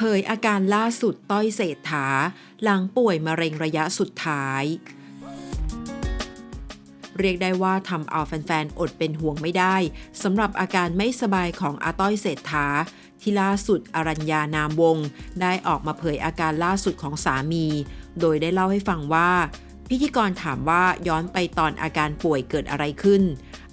เผยอาการล่าสุดต้อยเศรษฐา หลังป่วยมะเร็งระยะสุดท้าย เรียกได้ว่าทำเอาแฟนๆ อดเป็นห่วงไม่ได้สำหรับอาการไม่สบายของอาต้อยเศรษฐา ที่ล่าสุดอรัญญานามวงศ์ได้ออกมาเผยอาการล่าสุดของสามี โดยได้เล่าให้ฟังว่า พิธีกรถามว่าย้อนไปตอนอาการป่วยเกิดอะไรขึ้น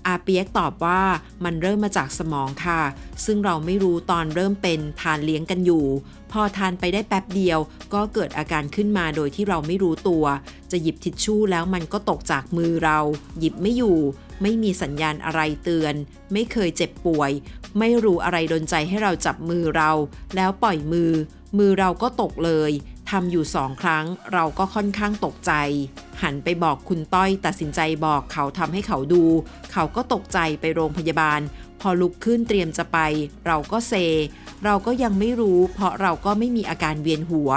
อาเปียกตอบว่ามันเริ่มมาจากสมองค่ะ ซึ่งเราไม่รู้ตอนเริ่มเป็นทานเลี้ยงกันอยู่ พอทานไปได้แป๊บเดียว ก็เกิดอาการขึ้นมาโดยที่เราไม่รู้ตัว จะหยิบทิชชู่แล้วมันก็ตกจากมือเรา หยิบไม่อยู่ ไม่มีสัญญาณอะไรเตือน ไม่เคยเจ็บป่วย ไม่รู้อะไรดนใจให้เราจับมือเรา แล้วปล่อยมือ มือเราก็ตกเลย ทำอยู่สองครั้งเราก็ค่อนข้างตกใจ หันไปบอกคุณต้อยตัดสินใจบอกเขาทำให้เขาดู เขาก็ตกใจไปโรงพยาบาล พอลุกขึ้นเตรียมจะไป เราก็เซ เราก็ยังไม่รู้ เพราะเราก็ไม่มีอาการเวียนหัว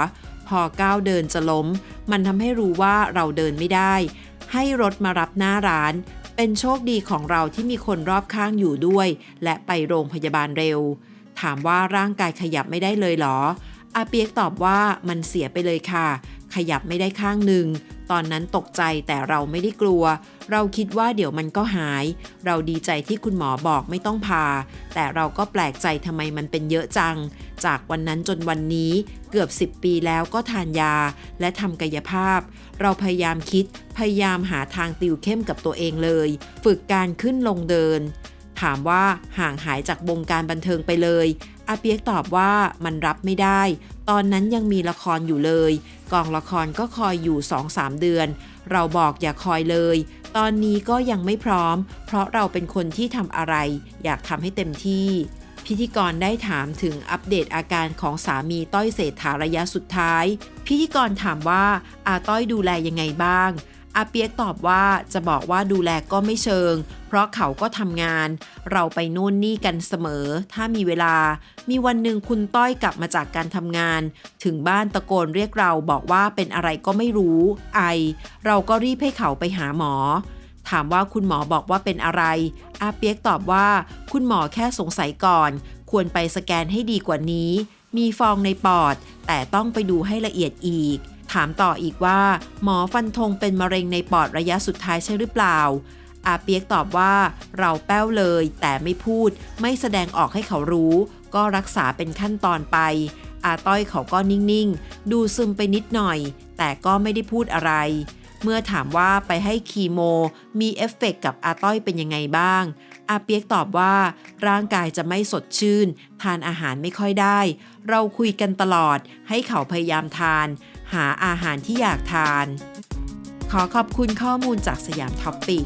พอก้าวเดินจะล้ม มันทำให้รู้ว่าเราเดินไม่ได้ ให้รถมารับหน้าร้าน เป็นโชคดีของเราที่มีคนรอบข้างอยู่ด้วย และไปโรงพยาบาลเร็ว ถามว่าร่างกายขยับไม่ได้เลยเหรอ อาเปียกตอบว่ามันเสียไปเลยค่ะ ขยับไม่ได้ข้างหนึ่ง ตอนนั้นตกใจแต่เราไม่ได้กลัว เราคิดว่าเดี๋ยวมันก็หาย เราดีใจที่คุณหมอบอกไม่ต้องพา แต่เราก็แปลกใจทำไมมันเป็นเยอะจัง จากวันนั้นจนวันนี้เกือบ 10 ปีแล้วก็ทานยา และทำกายภาพ เราพยายามคิด พยายามหาทางติวเข้มกับตัวเองเลย ฝึกการขึ้นลงเดินถามว่าห่างหายจากวงการบันเทิงไปเลย อาเปียกตอบว่ามันรับไม่ได้ ตอนนั้นยังมีละครอยู่เลย กองละครก็คอยอยู่2-3เดือน เราบอกอย่าคอยเลย ตอนนี้ก็ยังไม่พร้อม เพราะเราเป็นคนที่ทำอะไร อยากทำให้เต็มที่ พิธีกรได้ถามถึงอัปเดตอาการของสามีต้อยเศรษฐาระยะสุดท้าย พิธีกรถามว่าอาต้อยดูแลยังไงบ้าง อาเปียกตอบว่าจะบอกว่าดูแลก็ไม่เชิง เพราะเขาก็ทำงาน เราไปนู่นนี่กันเสมอ ถ้ามีเวลา มีวันหนึ่งคุณต้อยกลับมาจากการทำงาน ถึงบ้านตะโกนเรียกเราบอกว่าเป็นอะไรก็ไม่รู้ ไอ เราก็รีบให้เขาไปหาหมอ ถามว่าคุณหมอบอกว่าเป็นอะไร อาเปียกตอบว่า คุณหมอแค่สงสัยก่อน ควรไปสแกนให้ดีกว่านี้ มีฟองในปอด แต่ต้องไปดูให้ละเอียดอีก ถามต่ออีกว่า หมอฟันธงเป็นมะเร็งในปอดระยะสุดท้ายใช่หรือเปล่า อาเปียกตอบว่า เราแป้วเลย แต่ไม่พูด ไม่แสดงออกให้เขารู้ ก็รักษาเป็นขั้นตอนไป อาต้อยเขาก็นิ่งๆ ดูซึมไปนิดหน่อย แต่ก็ไม่ได้พูดอะไร เมื่อถามว่าไปให้คีโม มีเอฟเฟกต์กับอาต้อยเป็นยังไงบ้างอาเปียกตอบว่า ร่างกายจะไม่สดชื่น ทานอาหารไม่ค่อยได้ เราคุยกันตลอดให้เขาพยายามทาน หาอาหารที่อยากทาน ขอขอบคุณข้อมูลจากสยามท็อปปิก